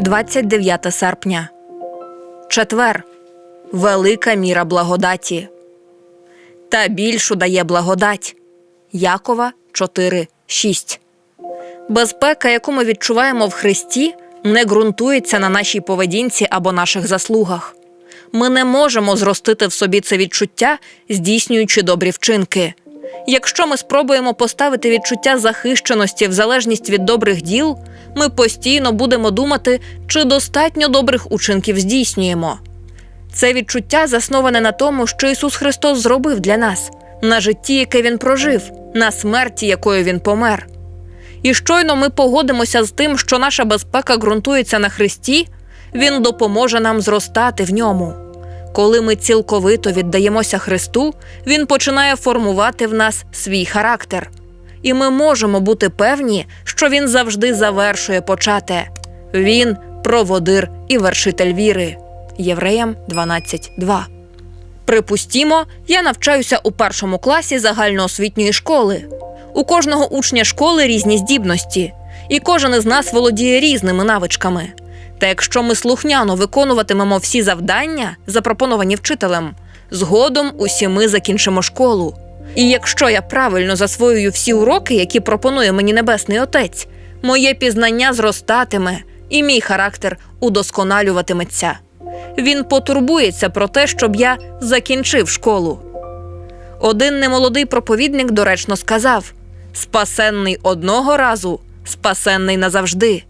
29 серпня. Четвер. Велика міра благодаті. Та більшу дає благодать. Якова 4, 6. Безпека, яку ми відчуваємо в Христі, не ґрунтується на нашій поведінці або наших заслугах. Ми не можемо зростити в собі це відчуття, здійснюючи добрі вчинки. Якщо ми спробуємо поставити відчуття захищеності в залежність від добрих діл, ми постійно будемо думати, чи достатньо добрих учинків здійснюємо. Це відчуття засноване на тому, що Ісус Христос зробив для нас, на житті, яке Він прожив, на смерті, якою Він помер. І щойно ми погодимося з тим, що наша безпека ґрунтується на Христі, Він допоможе нам зростати в ньому. Коли ми цілковито віддаємося Христу, Він починає формувати в нас свій характер. І ми можемо бути певні, що Він завжди завершує почате. Він проводир і вершитель віри. Євреям 12.2 Припустімо, я навчаюся у першому класі загальноосвітньої школи. У кожного учня школи різні здібності, і кожен із нас володіє різними навичками. Та якщо ми слухняно виконуватимемо всі завдання, запропоновані вчителем, згодом усі ми закінчимо школу. І якщо я правильно засвоюю всі уроки, які пропонує мені Небесний Отець, моє пізнання зростатиме, і мій характер удосконалюватиметься. Він потурбується про те, щоб я закінчив школу. Один немолодий проповідник доречно сказав: спасенний одного разу, спасенний назавжди.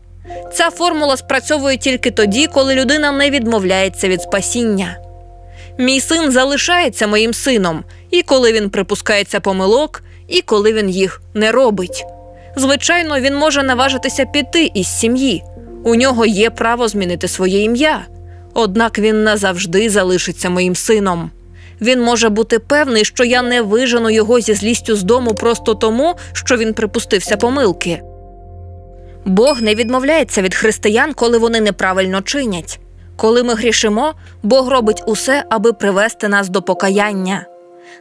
Ця формула спрацьовує тільки тоді, коли людина не відмовляється від спасіння. Мій син залишається моїм сином, і коли він припускається помилок, і коли він їх не робить. Звичайно, він може наважитися піти із сім'ї. У нього є право змінити своє ім'я. Однак він назавжди залишиться моїм сином. Він може бути певний, що я не вижену його зі злістю з дому просто тому, що він припустився помилки. Бог не відмовляється від християн, коли вони неправильно чинять. Коли ми грішимо, Бог робить усе, аби привести нас до покаяння.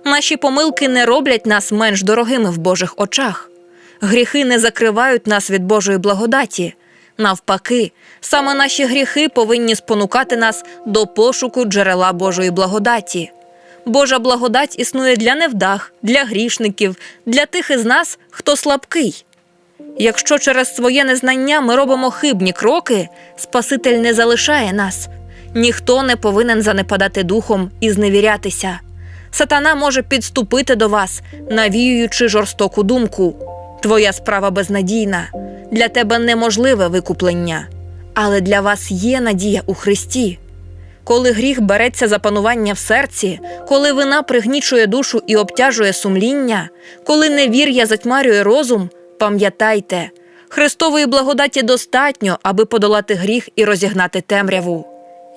Наші помилки не роблять нас менш дорогими в Божих очах. Гріхи не закривають нас від Божої благодаті. Навпаки, саме наші гріхи повинні спонукати нас до пошуку джерела Божої благодаті. Божа благодать існує для невдах, для грішників, для тих із нас, хто слабкий. Якщо через своє незнання ми робимо хибні кроки, Спаситель не залишає нас. Ніхто не повинен занепадати духом і зневірятися. Сатана може підступити до вас, навіюючи жорстоку думку. Твоя справа безнадійна, для тебе неможливе викуплення, але для вас є надія у Христі. Коли гріх береться за панування в серці, коли вина пригнічує душу і обтяжує сумління, коли невір'я затьмарює розум, пам'ятайте, Христової благодаті достатньо, аби подолати гріх і розігнати темряву.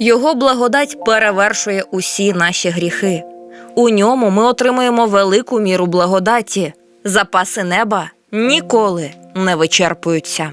Його благодать перевершує усі наші гріхи. У ньому ми отримуємо велику міру благодаті. Запаси неба ніколи не вичерпуються.